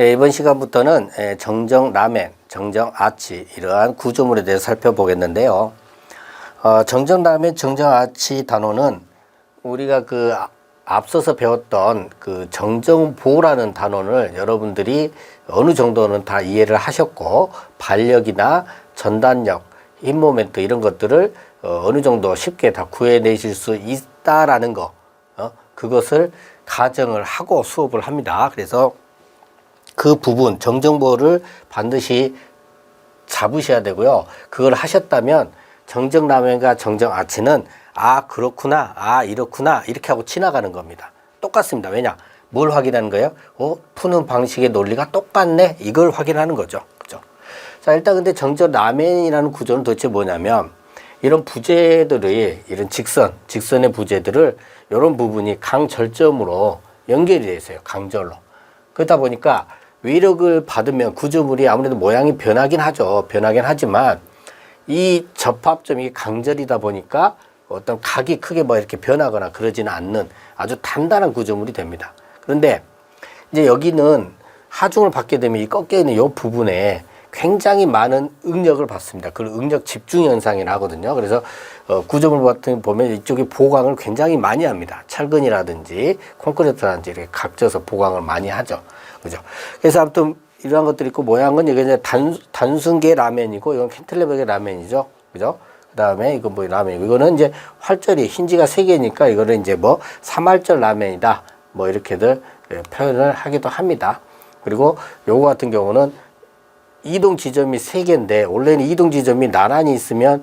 예, 이번 시간부터는 예, 정정 라멘, 정정 아치 이러한 구조물에 대해서 살펴보겠는데요. 어, 정정 라멘, 정정 아치 단어는 우리가 그 아- 앞서서 배웠던 그 정정보라는 단어를 여러분들이 어느 정도는 다 이해를 하셨고 반력이나 전단력, 힘 모멘트 이런 것들을 어, 어느 정도 쉽게 다 구해내실 수 있다라는 거, 어, 그것을 가정을 하고 수업을 합니다. 그래서 그 부분 정정보를 반드시 잡으셔야 되고요. 그걸 하셨다면 정정라면과 정정아치는 아 그렇구나 아 이렇구나 이렇게 하고 지나가는 겁니다. 똑같습니다. 왜냐? 뭘 확인하는 거예요? 어 푸는 방식의 논리가 똑같네 이걸 확인하는 거죠. 그죠? 자 일단 근데 정정라면이라는 구조는 도대체 뭐냐면 이런 부재들의 이런 직선 직선의 부재들을 이런 부분이 강절점으로 연결이 돼 있어요. 강절로. 그러다 보니까 위력을 받으면 구조물이 아무래도 모양이 변하긴 하죠. 변하긴 하지만 이 접합점이 강절이다 보니까 어떤 각이 크게 뭐 이렇게 변하거나 그러지는 않는 아주 단단한 구조물이 됩니다. 그런데 이제 여기는 하중을 받게 되면 이 꺾여 있는 이 부분에 굉장히 많은 응력을 받습니다. 그걸 응력 집중 현상이라 하거든요. 그래서 어, 구조물 같은 보면 이쪽에 보강을 굉장히 많이 합니다. 철근이라든지 콘크리트라든지 이렇게 각져서 보강을 많이 하죠. 그죠? 그래서 아무튼 이러한 것들이 있고 모양은 이게 이제 단, 단순계 라면이고 이건 캔틀레버의 라면이죠. 그죠? 그 다음에 이거 뭐 라면이고 이거는 이제 활절이 힌지가 세 개니까 이거는 이제 뭐 삼할절 라면이다. 뭐 이렇게들 예, 표현을 하기도 합니다. 그리고 요거 같은 경우는 이동 지점이 세 개인데 원래는 이동 지점이 나란히 있으면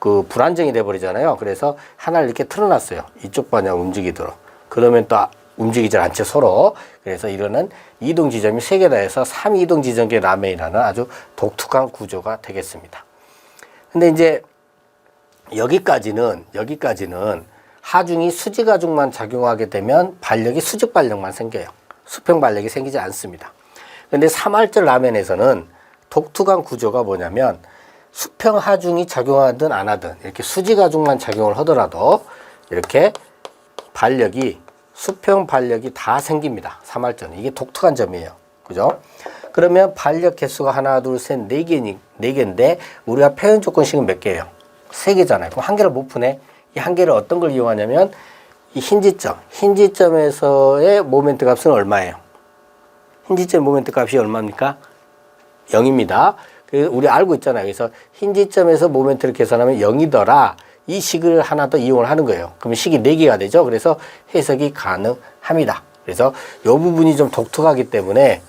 그 불안정이 돼 버리잖아요. 그래서 하나를 이렇게 틀어놨어요. 이쪽 방향 움직이도록. 그러면 또 움직이질 않죠 서로. 그래서 이거는 이동 지점이 세 개다 해서 삼 이동 지점계 라멘이라는 아주 독특한 구조가 되겠습니다. 근데 이제 여기까지는 여기까지는 하중이 수직 하중만 작용하게 되면 발력이 수직 발력만 생겨요. 수평 발력이 생기지 않습니다. 근데 삼할절 라면에서는 독특한 구조가 뭐냐면 수평 하중이 작용하든 안 하든 이렇게 수직 하중만 작용을 하더라도 이렇게 발력이 수평 발력이 다 생깁니다. 삼할절은 이게 독특한 점이에요. 그죠? 그러면 발력 개수가 하나, 둘, 셋, 네 개니 네 개인데 우리가 표현 조건식은 몇 개예요? 세 개잖아요. 그럼 한 개를 못 푸네. 이 한 개를 어떤 걸 이용하냐면 이 힌지점, 힌지점에서의 모멘트 값은 얼마예요? 힌지점 모멘트 값이 얼마입니까? 0입니다. 그 우리 알고 있잖아요. 그래서 힌지점에서 모멘트를 계산하면 0이더라. 이 식을 하나 더 이용을 하는 거예요. 그러면 식이 4개가 되죠. 그래서 해석이 가능합니다. 그래서 이 부분이 좀 독특하기 때문에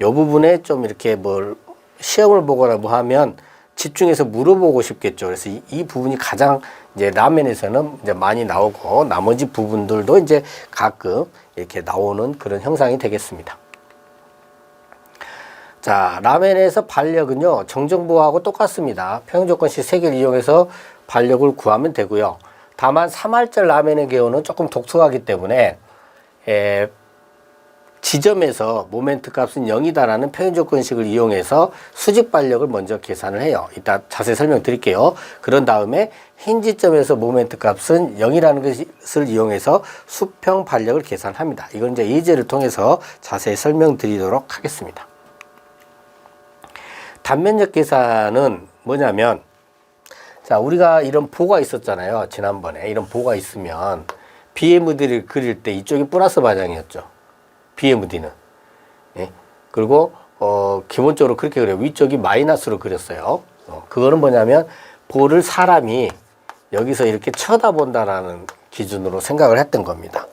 이 부분에 좀 이렇게 뭘 시험을 보거나 뭐 하면 집중해서 물어보고 싶겠죠. 그래서 이, 이 부분이 가장 이제 라면에서는 이제 많이 나오고 나머지 부분들도 이제 가끔 이렇게 나오는 그런 형상이 되겠습니다. 자, 라멘에서 반력은요, 정정보하고 똑같습니다. 평형조건식 세 개를 이용해서 반력을 구하면 되고요. 다만 3할절 라멘의 경우는 조금 독특하기 때문에, 에, 지점에서 모멘트 값은 0이다라는 평형조건식을 이용해서 수직 반력을 먼저 계산을 해요. 이따 자세히 설명드릴게요. 그런 다음에 힌지점에서 모멘트 값은 0이라는 것을 이용해서 수평 반력을 계산합니다. 이건 이제 예제를 통해서 자세히 설명드리도록 하겠습니다. 단면적 계산은 뭐냐면 자 우리가 이런 보가 있었잖아요 지난번에. 이런 보가 있으면 BMD를 그릴 때 이쪽이 플러스 방향이었죠. BMD는. 예? 그리고 어 기본적으로 그렇게 그래요. 위쪽이 마이너스로 그렸어요. 어, 그거는 뭐냐면 볼을 사람이 여기서 이렇게 쳐다본다라는 기준으로 생각을 했던 겁니다.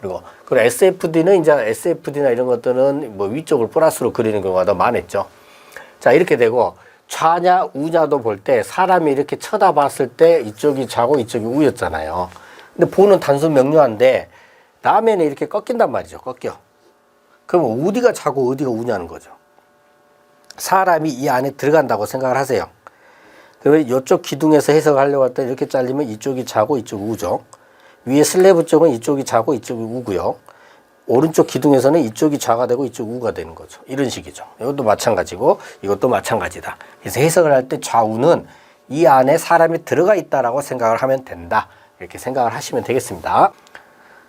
그리고 그리고 SFD는 이제 SFD나 이런 것들은 뭐 위쪽을 플러스로 그리는 경우가 더 많았죠 자, 이렇게 되고 좌냐 우냐도 볼 때 사람이 이렇게 쳐다봤을 때 이쪽이 좌고 이쪽이 우였잖아요. 근데 보는 단순 명료한데 라면에 이렇게 꺾인단 말이죠. 꺾여. 그럼 어디가 좌고 어디가 우냐는 거죠. 사람이 이 안에 들어간다고 생각을 하세요. 그러면 이쪽 기둥에서 해석하려고 할 때 이렇게 잘리면 이쪽이 좌고 이쪽 우죠. 위에 슬래브 쪽은 이쪽이 좌고 이쪽이 우고요. 오른쪽 기둥에서는 이쪽이 좌가 되고 이쪽 우가 되는 거죠. 이런 식이죠. 이것도 마찬가지고 이것도 마찬가지다. 그래서 해석을 할 때 좌우는 이 안에 사람이 들어가 있다라고 생각을 하면 된다. 이렇게 생각을 하시면 되겠습니다.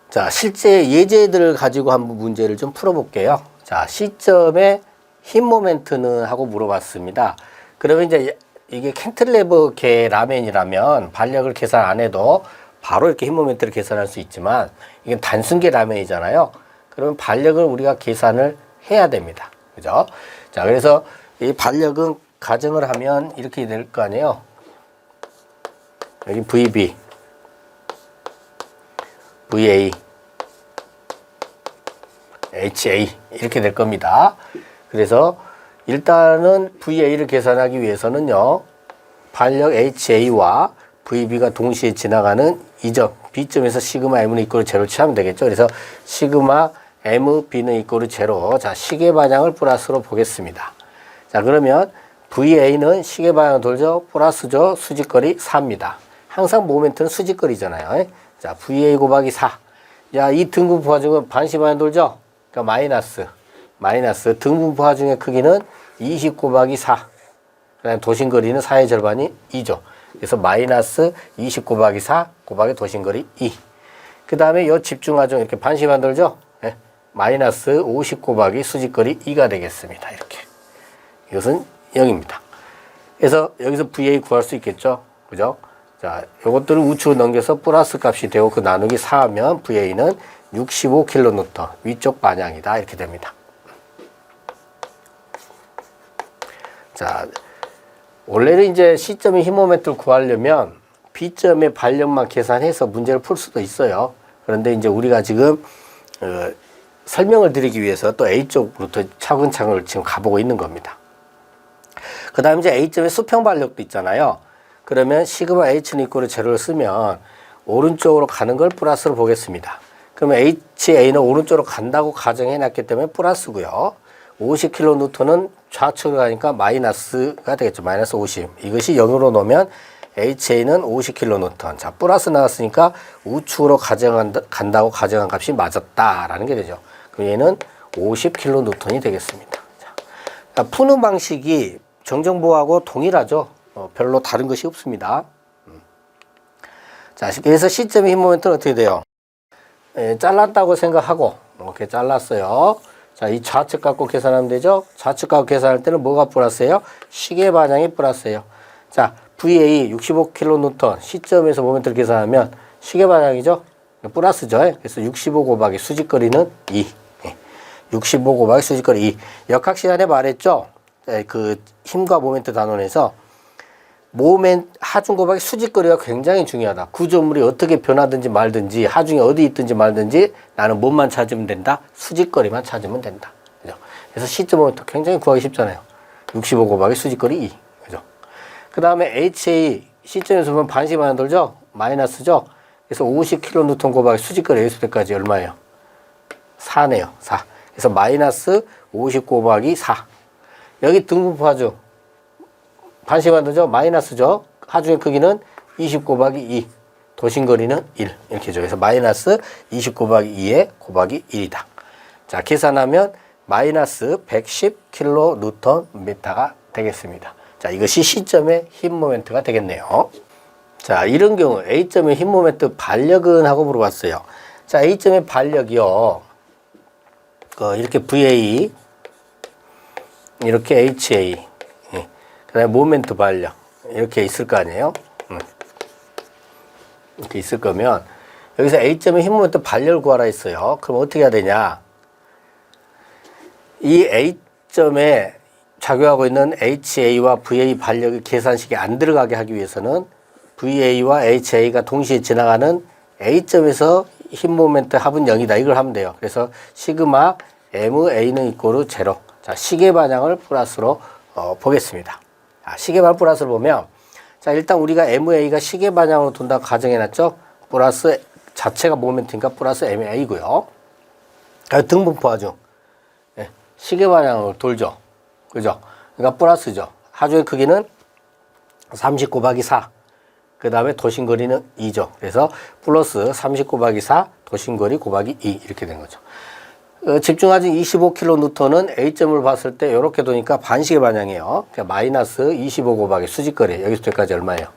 자, 실제 예제들을 가지고 한번 문제를 좀 풀어볼게요. 자, 시점의 힘 모멘트는 하고 물어봤습니다. 그러면 이제 이게 캔틀레버 계 라멘이라면 반력을 계산 안 해도 바로 이렇게 힘 모멘트를 계산할 수 있지만 이건 단순계 라멘이잖아요. 그러면 반력을 우리가 계산을 해야 됩니다. 그죠? 자, 그래서 이 반력은 가정을 하면 이렇게 될 거 아니에요. 여기 VB, VA, HA 이렇게 될 겁니다. 그래서 일단은 VA를 계산하기 위해서는요. 반력 HA와 VB가 동시에 지나가는 이 점, B점에서 시그마 M은 이꼴 제로 취하면 되겠죠. 그래서 시그마 M, B는 이꼴 제로. 자, 시계 방향을 플러스로 보겠습니다. 자, 그러면 VA는 시계 방향 돌죠. 플러스죠. 수직거리 4입니다. 항상 모멘트는 수직거리잖아요. 자, VA 곱하기 4. 야, 이 등분포 화중은 반시 방향 돌죠. 그러니까 마이너스. 마이너스 등분포 화중의 크기는 20 곱하기 4. 그다음에 도심거리는 4의 절반이 2죠. 그래서 마이너스 20 곱하기 4 곱하기 도심거리 2. 그 다음에 이 집중화중 이렇게 반시 만들죠? 예. 마이너스 50 곱하기 수직거리 2가 되겠습니다. 이렇게. 이것은 0입니다. 그래서 여기서 VA 구할 수 있겠죠? 그죠? 자, 요것들을 우측으로 넘겨서 플러스 값이 되고 그 나누기 4 하면 VA는 65kN 위쪽 반향이다. 이렇게 됩니다. 자, 원래는 이제 C점의 힘 모멘트를 구하려면 B점의 반력만 계산해서 문제를 풀 수도 있어요. 그런데 이제 우리가 지금 어, 설명을 드리기 위해서 또 A 쪽부터 차근차근 지금 가보고 있는 겁니다. 그 다음에 이제 A점의 수평 반력도 있잖아요. 그러면 시그마 H는 이꼴을 제로를 쓰면 오른쪽으로 가는 걸 플러스로 보겠습니다. 그러면 HA는 오른쪽으로 간다고 가정해 놨기 때문에 플러스고요. 50kN은 좌측으로 가니까 마이너스가 되겠죠. 마이너스 50. 이것이 0으로 놓으면 HA는 50kN. 자, 플러스 나왔으니까 우측으로 가정한다, 간다고 가정한 값이 맞았다라는 게 되죠. 그럼 얘는 50kN이 되겠습니다. 자, 자, 푸는 방식이 정정보하고 동일하죠. 어, 별로 다른 것이 없습니다. 음. 자, 그래서 시점의 힘 모멘트는 어떻게 돼요? 예, 잘랐다고 생각하고 이렇게 잘랐어요. 자, 이 좌측 갖고 계산하면 되죠? 좌측 갖고 계산할 때는 뭐가 플러스예요? 시계 반향이 플러스예요. 자, VA 65kN 시점에서 모멘트를 계산하면 시계 반향이죠? 플러스죠. 그래서 65 곱하기 수직거리는 2. 65 곱하기 수직거리 2. 역학 시간에 말했죠? 예, 그 힘과 모멘트 단원에서 모멘 하중 곱하기 수직거리가 굉장히 중요하다. 구조물이 어떻게 변하든지 말든지 하중이 어디 있든지 말든지 나는 몸만 찾으면 된다. 수직거리만 찾으면 된다. 그죠? 그래서 시점 모멘트 굉장히 구하기 쉽잖아요. 65 곱하기 수직거리 2. 그죠? 그 다음에 HA 시점에서 보면 반시만 돌죠? 마이너스죠? 그래서 50kN 곱하기 수직거리 A수 때까지 얼마예요? 4네요. 4. 그래서 마이너스 50 곱하기 4. 여기 등분포 하중. 반시반도죠? 마이너스죠? 하중의 크기는 20 곱하기 2. 도심거리는 1. 이렇게죠. 그래서 마이너스 20 곱하기 2에 곱하기 1이다. 자, 계산하면 마이너스 110kNm가 되겠습니다. 자, 이것이 C점의 힘 모멘트가 되겠네요. 자, 이런 경우 A점의 힘 모멘트 반력은 하고 물어봤어요. 자, A점의 반력이요. 어, 이렇게 VA, 이렇게 HA, 예. 그다음에 모멘트 반력 이렇게 있을 거 아니에요? 음. 이렇게 있을 거면 여기서 A점의 힘 모멘트 반력을 구하라 했어요. 그럼 어떻게 해야 되냐? 이 A점에 작용하고 있는 HA와 VA 반력의 계산식에 안 들어가게 하기 위해서는 VA와 HA가 동시에 지나가는 A점에서 힘 모멘트 합은 0이다. 이걸 하면 돼요. 그래서 시그마 MA는 이꼬르 제로. 자, 시계 반향을 플러스로 어, 보겠습니다. 자, 시계 반향 플러스를 보면 자, 일단 우리가 MA가 시계 반향으로 돈다고 가정해 놨죠. 플러스 자체가 모멘트니까 플러스 MA고요. 등분포 하중. 예, 시계 반향으로 돌죠. 그죠? 그러니까 플러스죠. 하중의 크기는 30 곱하기 4. 그 다음에 도심거리는 2죠. 그래서 플러스 30 곱하기 4, 도심거리 곱하기 2 이렇게 된 거죠. 어, 집중하진 25kN은 A점을 봤을 때 이렇게 도니까 반시계 반향이에요. 그러니까 마이너스 25 곱하기 수직거리 여기서부터까지 얼마예요?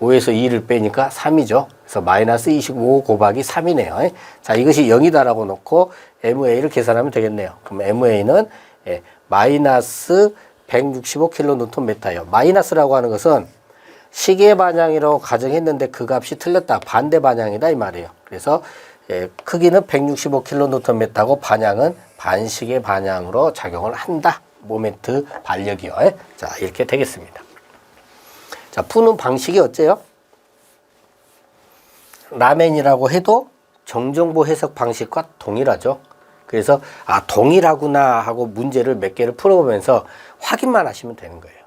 5에서 2를 빼니까 3이죠. 그래서 마이너스 25 곱하기 3이네요. 자, 이것이 0이다라고 놓고 MA를 계산하면 되겠네요. 그럼 MA는 예, 마이너스 165kNm예요. 마이너스라고 하는 것은 시계 반향이라고 가정했는데 그 값이 틀렸다. 반대 반향이다 이 말이에요. 그래서 예, 크기는 165kNm고 반향은 반시계 반향으로 작용을 한다. 모멘트 반력이요. 예? 자, 이렇게 되겠습니다. 자, 푸는 방식이 어째요? 라멘이라고 해도 정정보 해석 방식과 동일하죠. 그래서 아 동일하구나 하고 문제를 몇 개를 풀어보면서 확인만 하시면 되는 거예요.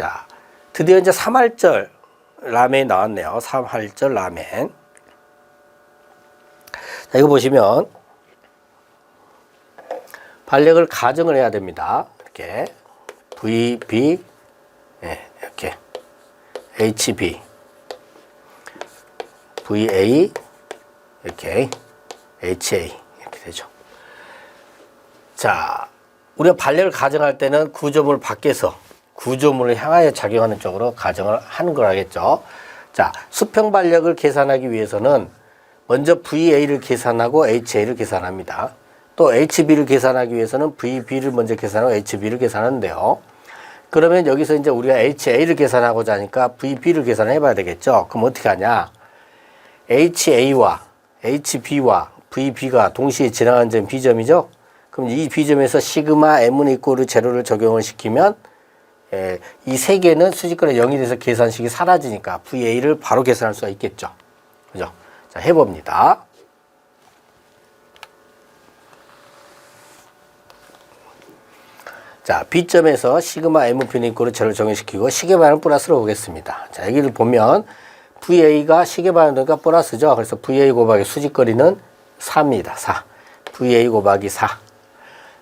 자, 드디어 이제 3할절 라멘이 나왔네요. 3할절 라멘. 자, 이거 보시면 반력을 가정을 해야 됩니다. 이렇게 VB 예, 이렇게 HB VA 이렇게 HA 이렇게 되죠. 자, 우리가 반력을 가정할 때는 구조물 밖에서 구조물을 향하여 작용하는 쪽으로 가정을 하는 걸 알겠죠. 자, 수평 반력을 계산하기 위해서는 먼저 VA를 계산하고 HA를 계산합니다. 또 HB를 계산하기 위해서는 VB를 먼저 계산하고 HB를 계산하는데요. 그러면 여기서 이제 우리가 HA를 계산하고자 하니까 VB를 계산해 봐야 되겠죠. 그럼 어떻게 하냐? HA와 HB와 VB가 동시에 지나가는 점 B점이죠. 그럼 이 B점에서 시그마 M은 이꼬르 제로를 적용을 시키면 예, 이세 개는 수직거리 0이 돼서 계산식이 사라지니까 VA를 바로 계산할 수가 있겠죠. 그죠? 자, 해봅니다. 자, B점에서 시그마 M B는 이꼬르 제로를 적용시키고 시계방향 플러스로 오겠습니다. 자, 여기를 보면 VA가 시계방향이니까 플러스죠. 그래서 VA 곱하기 수직거리는 4입니다. 4. VA 곱하기 4.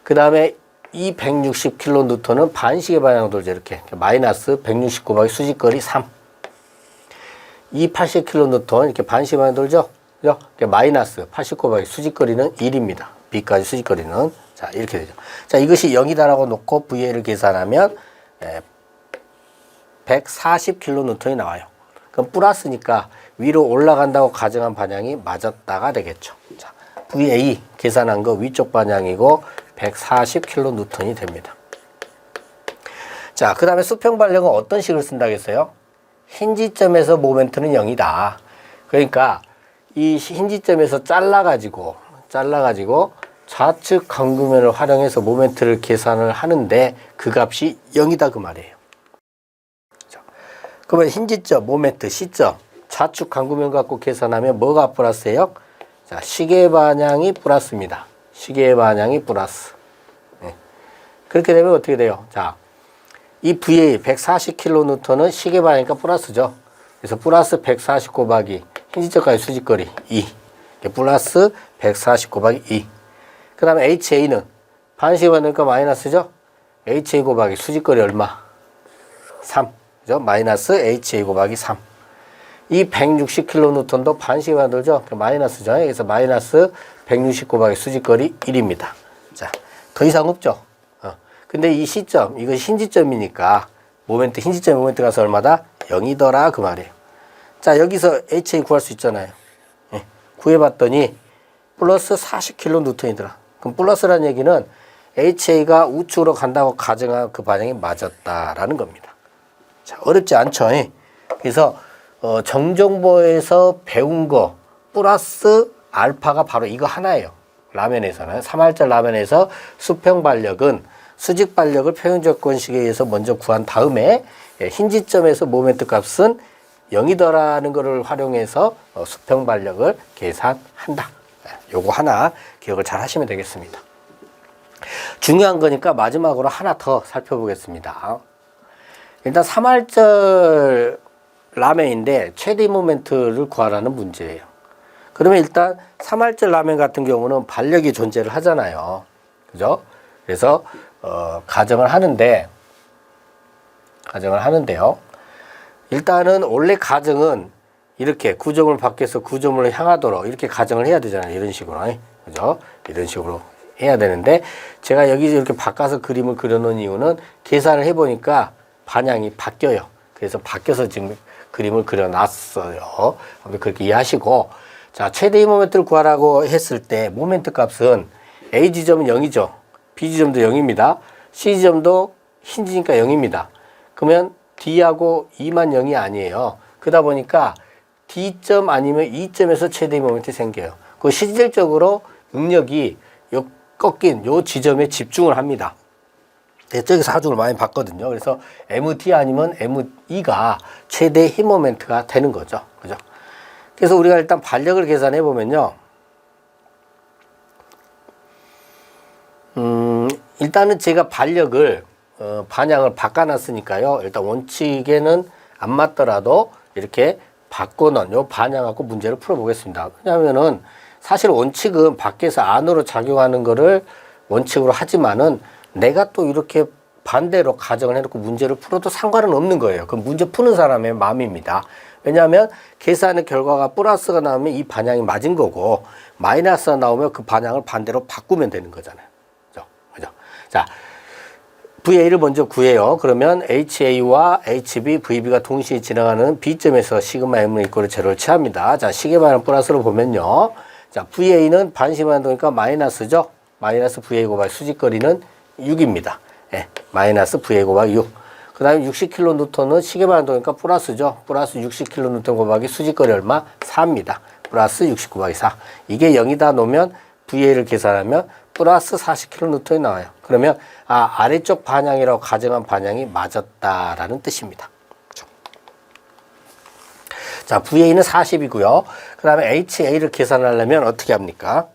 그 다음에 이 160kN은 반시계 방향으로 돌죠. 이렇게. 마이너스 160 곱하기 수직거리 3. 이 80kN 이렇게 반시계 방향 돌죠. 그죠? 마이너스 80 곱하기 수직거리는 1입니다. B까지 수직거리는. 자, 이렇게 되죠. 자, 이것이 0이다라고 놓고 VA를 계산하면 140kN이 나와요. 그럼 플러스니까 위로 올라간다고 가정한 반향이 맞았다가 되겠죠. 자, VA 계산한 거 위쪽 반향이고 140kN이 됩니다. 자, 그 다음에 수평 반력은 어떤 식을 쓴다겠어요? 힌지점에서 모멘트는 0이다. 그러니까 이 힌지점에서 잘라가지고, 잘라가지고 좌측 강구면을 활용해서 모멘트를 계산을 하는데 그 값이 0이다 그 말이에요. 자, 그러면 힌지점, 모멘트, 시점, 좌측 강구면 갖고 계산하면 뭐가 플러스예요? 자, 시계 반향이 플러스입니다. 시계 반향이 플러스. 네. 그렇게 되면 어떻게 돼요? 자, 이 VA 140kN은 시계 반향이니까 플러스죠. 그래서 플러스 140 곱하기 힌지점까지 수직거리 2. 플러스 140 곱하기 2. 그 다음에 HA는 반시계 반향이니까 마이너스죠. HA 곱하기 수직거리 얼마? 3. 그죠? 마이너스 HA 곱하기 3. 이 160kN도 반시계 만들죠. 마이너스죠. 그래서 마이너스 160 곱하기 수직거리 1입니다. 자, 더 이상 없죠. 어. 근데 이 시점, 이것이 힌지점이니까 모멘트, 힌지점 모멘트 가서 얼마다? 0이더라 그 말이에요. 자, 여기서 HA 구할 수 있잖아요. 예. 구해봤더니 플러스 40kN이더라. 그럼 플러스라는 얘기는 HA가 우측으로 간다고 가정한 그 반영이 맞았다라는 겁니다. 자, 어렵지 않죠. 예. 그래서 어, 정정보에서 배운 거 플러스 알파가 바로 이거 하나예요. 라면에서는 3할절 라면에서 수평 반력은 수직 반력을 평형 조건식에 의해서 먼저 구한 다음에 예, 힌지점에서 모멘트 값은 0이더라는 것을 활용해서 어, 수평 반력을 계산한다. 예, 요거 하나 기억을 잘 하시면 되겠습니다. 중요한 거니까 마지막으로 하나 더 살펴보겠습니다. 일단 3할절 라멘인데 최대 모멘트를 구하라는 문제예요. 그러면 일단 3할절 라멘 같은 경우는 반력이 존재를 하잖아요. 그죠? 그래서 어, 가정을 하는데 가정을 하는데요. 일단은 원래 가정은 이렇게 구조물 밖에서 구조물을 향하도록 이렇게 가정을 해야 되잖아요. 이런 식으로. 그죠? 이런 식으로 해야 되는데 제가 여기 이렇게 바꿔서 그림을 그려놓은 이유는 계산을 해보니까 반향이 바뀌어요. 그래서 바뀌어서 지금 그림을 그려놨어요. 그렇게 이해하시고 자 최대 힘 모멘트를 구하라고 했을 때 모멘트 값은 A 지점은 0이죠. B 지점도 0입니다. C 지점도 힌지니까 0입니다. 그러면 D하고 E만 0이 아니에요. 그러다 보니까 D점 아니면 E점에서 최대 모멘트 생겨요. 그 실질적으로 응력이 요 꺾인 요 지점에 집중을 합니다. 네, 저기서 하중을 많이 봤거든요. 그래서 MT 아니면 ME가 최대 힘 모멘트가 되는 거죠. 그죠? 그래서 우리가 일단 반력을 계산해 보면요. 음, 일단은 제가 반력을 어, 반향을 바꿔놨으니까요. 일단 원칙에는 안 맞더라도 이렇게 바꿔놓은 요 반향하고 문제를 풀어보겠습니다. 왜냐하면은 사실 원칙은 밖에서 안으로 작용하는 거를 원칙으로 하지만은 내가 또 이렇게 반대로 가정을 해놓고 문제를 풀어도 상관은 없는 거예요. 그 문제 푸는 사람의 마음입니다. 왜냐하면 계산의 결과가 플러스가 나오면 이 반향이 맞은 거고 마이너스가 나오면 그 반향을 반대로 바꾸면 되는 거잖아요. 그죠? 그죠? 자, VA를 먼저 구해요. 그러면 HA와 HB, VB가 동시에 지나가는 B점에서 시그마 M은 이꼴을 제로를 취합니다. 자, 시계 반응 플러스로 보면요. 자, VA는 반시간 동니까 마이너스죠. 마이너스 VA 곱하기 수직거리는 6입니다. 예, 마이너스 VA 곱하기 6. 그 다음에 60kN은 시계 반응 동니까 플러스죠. 플러스 60kN 곱하기 수직거리 얼마? 4입니다. 플러스 60 곱하기 4. 이게 0이다 놓으면 VA를 계산하면 플러스 40kN이 나와요. 그러면 아, 아래쪽 반향이라고 가정한 반향이 맞았다라는 뜻입니다. 자, VA는 40이고요. 그 다음에 HA를 계산하려면 어떻게 합니까?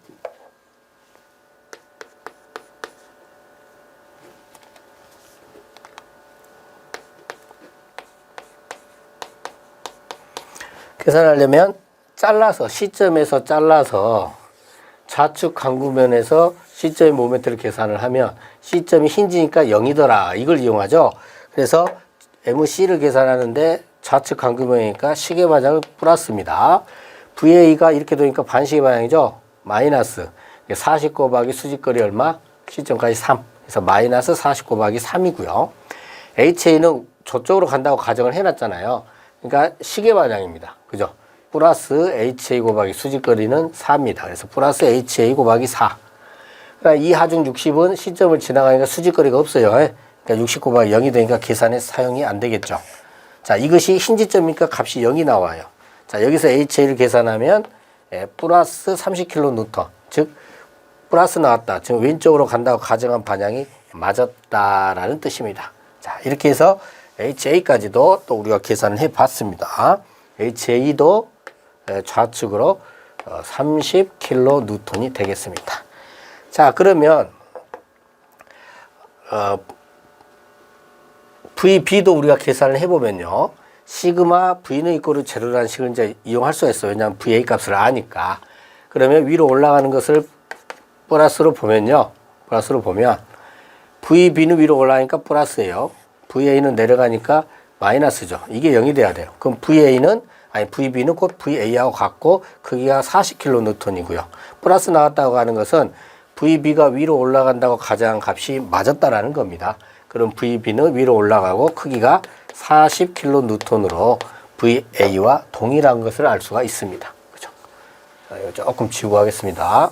계산하려면 잘라서 시점에서 잘라서 좌측 강구면에서 시점의 모멘트를 계산을 하면 시점이 힌지니까 0이더라. 이걸 이용하죠. 그래서 MC를 계산하는데 좌측 강구면이니까 시계 방향을 플러스입니다. VA가 이렇게 되니까 반시계 방향이죠. 마이너스. 40 곱하기 수직거리 얼마? 시점까지 3. 그래서 마이너스 40 곱하기 3이고요. HA는 저쪽으로 간다고 가정을 해놨잖아요. 그러니까 시계 방향입니다. 그죠? 플러스 HA 곱하기 수직거리는 4입니다. 그래서 플러스 HA 곱하기 4. 그러니까 이 하중 60은 시점을 지나가니까 수직거리가 없어요. 그러니까 60 곱하기 0이 되니까 계산에 사용이 안 되겠죠. 자, 이것이 힌지점이니까 값이 0이 나와요. 자, 여기서 HA를 계산하면 예, 플러스 30kN, 즉 플러스 나왔다. 지금 왼쪽으로 간다고 가정한 반향이 맞았다라는 뜻입니다. 자, 이렇게 해서 HA까지도 또 우리가 계산을 해 봤습니다. HA도 예, 좌측으로 30kN이 되겠습니다. 자, 그러면 어, VB도 우리가 계산을 해보면요. 시그마 V는 이꼬르 제로라는 식을 이제 이용할 수가 있어요. 왜냐하면 VA 값을 아니까. 그러면 위로 올라가는 것을 플러스로 보면요. 플러스로 보면 VB는 위로 올라가니까 플러스예요. VA는 내려가니까 마이너스죠. 이게 0이 돼야 돼요. 그럼 VA는 아니 VB는 곧 VA하고 같고 크기가 40kN이고요. 플러스 나왔다고 하는 것은 VB가 위로 올라간다고 가장 값이 맞았다라는 겁니다. 그럼 VB는 위로 올라가고 크기가 40kN으로 VA와 동일한 것을 알 수가 있습니다. 그죠? 자, 이거 조금 지우고 하겠습니다.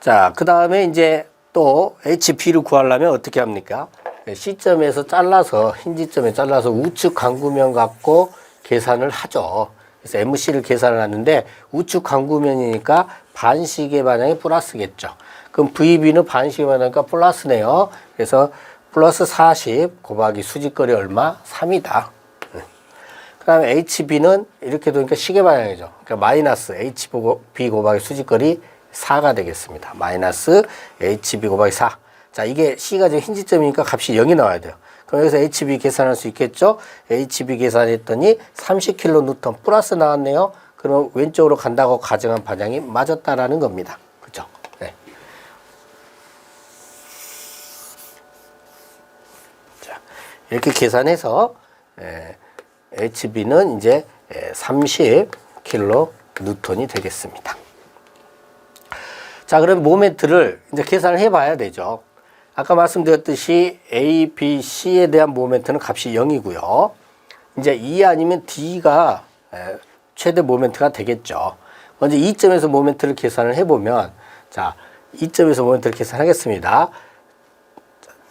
자, 그 다음에 이제 또 HP를 구하려면 어떻게 합니까? C점에서 잘라서, 힌지점에 잘라서 우측 강구면 갖고 계산을 하죠. 그래서 MC를 계산을 하는데 우측 강구면이니까 반시계 방향이 플러스겠죠. 그럼 VB는 반시계 방향이니까 플러스네요. 그래서 플러스 40 곱하기 수직거리 얼마? 3이다. 그 다음에 HB는 이렇게 되니까 시계 방향이죠. 그러니까 마이너스 HB 곱하기 수직거리 4가 되겠습니다. 마이너스 HB 곱하기 4. 자, 이게 C가 지금 힌지점이니까 값이 0이 나와야 돼요. 그럼 여기서 HB 계산할 수 있겠죠? HB 계산했더니 30kN 플러스 나왔네요. 그럼 왼쪽으로 간다고 가정한 반향이 맞았다라는 겁니다. 그죠? 네. 자, 이렇게 계산해서 에, HB는 이제 30kN이 되겠습니다. 자, 그럼 모멘트를 이제 계산을 해봐야 되죠. 아까 말씀드렸듯이 A, B, C에 대한 모멘트는 값이 0이고요. 이제 E 아니면 D가 에, 최대 모멘트가 되겠죠. 먼저 이 점에서 모멘트를 계산을 해보면, 자, 이 점에서 모멘트를 계산하겠습니다.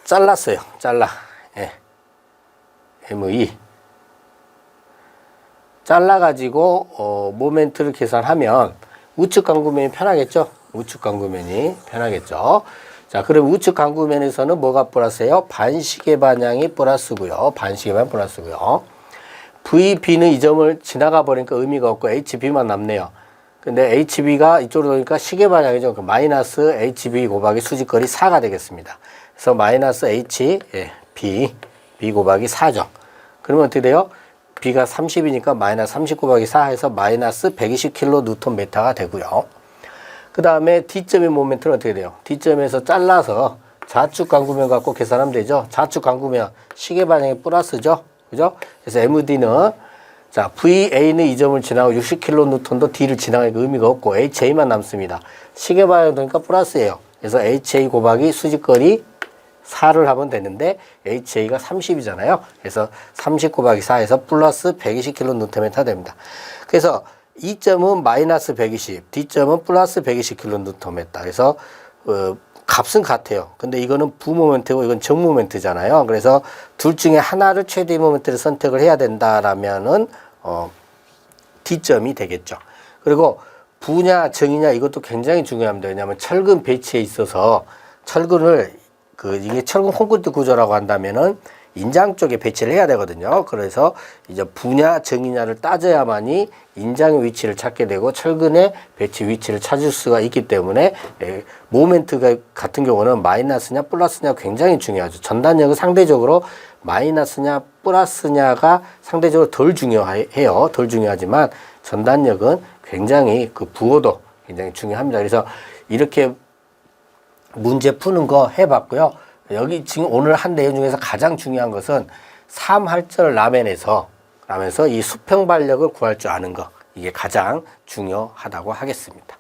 잘랐어요. 잘라. 예. ME. 잘라가지고, 어, 모멘트를 계산하면 우측 강구면이 편하겠죠? 우측 강구면이 편하겠죠? 자, 그럼 우측 강구면에서는 뭐가 플러스예요? 반시계 방향이 플러스고요. 반시계 방향 플러스고요. VB는 이 점을 지나가 버리니까 의미가 없고 HB만 남네요. 근데 HB가 이쪽으로 오니까 시계 방향이죠. 그 마이너스 HB 곱하기 수직거리 4가 되겠습니다. 그래서 마이너스 H, 예, B, 곱하기 4죠. 그러면 어떻게 돼요? B가 30이니까 마이너스 30 곱하기 4 해서 마이너스 120kN 뉴턴 메타가 되고요. 그 다음에 D점의 모멘트는 어떻게 돼요? D점에서 잘라서 좌측 강구면 갖고 계산하면 되죠. 좌측 강구면 시계 방향이 플러스죠. 그죠? 그래서 MD는 자, VA는 이 점을 지나고 60kN도 D를 지나가니까 의미가 없고 HA만 남습니다. 시계 방향 되니까 플러스예요. 그래서 HA 곱하기 수직거리 4를 하면 되는데 HA가 30이잖아요. 그래서 30 곱하기 4에서 플러스 120kN 됩니다. 그래서 이 점은 마이너스 120, D점은 플러스 120kN. 그래서 어, 값은 같아요. 근데 이거는 부모멘트고 이건 정모멘트잖아요. 그래서 둘 중에 하나를 최대 모멘트를 선택을 해야 된다라면은 어, D점이 되겠죠. 그리고 부냐 정이냐 이것도 굉장히 중요합니다. 왜냐하면 철근 배치에 있어서 철근을 그 이게 철근 콘크리트 구조라고 한다면은 인장 쪽에 배치를 해야 되거든요. 그래서 이제 부냐 정이냐를 따져야만이 인장의 위치를 찾게 되고 철근의 배치 위치를 찾을 수가 있기 때문에 에, 모멘트가 같은 경우는 마이너스냐 플러스냐 굉장히 중요하죠. 전단력은 상대적으로 마이너스냐 플러스냐가 상대적으로 덜 중요해요. 덜 중요하지만 전단력은 굉장히 그 부호도 굉장히 중요합니다. 그래서 이렇게 문제 푸는 거 해봤고요. 여기 지금 오늘 한 내용 중에서 가장 중요한 것은 3할절 라멘에서 라면서 이 수평 발력을 구할 줄 아는 거 이게 가장 중요하다고 하겠습니다.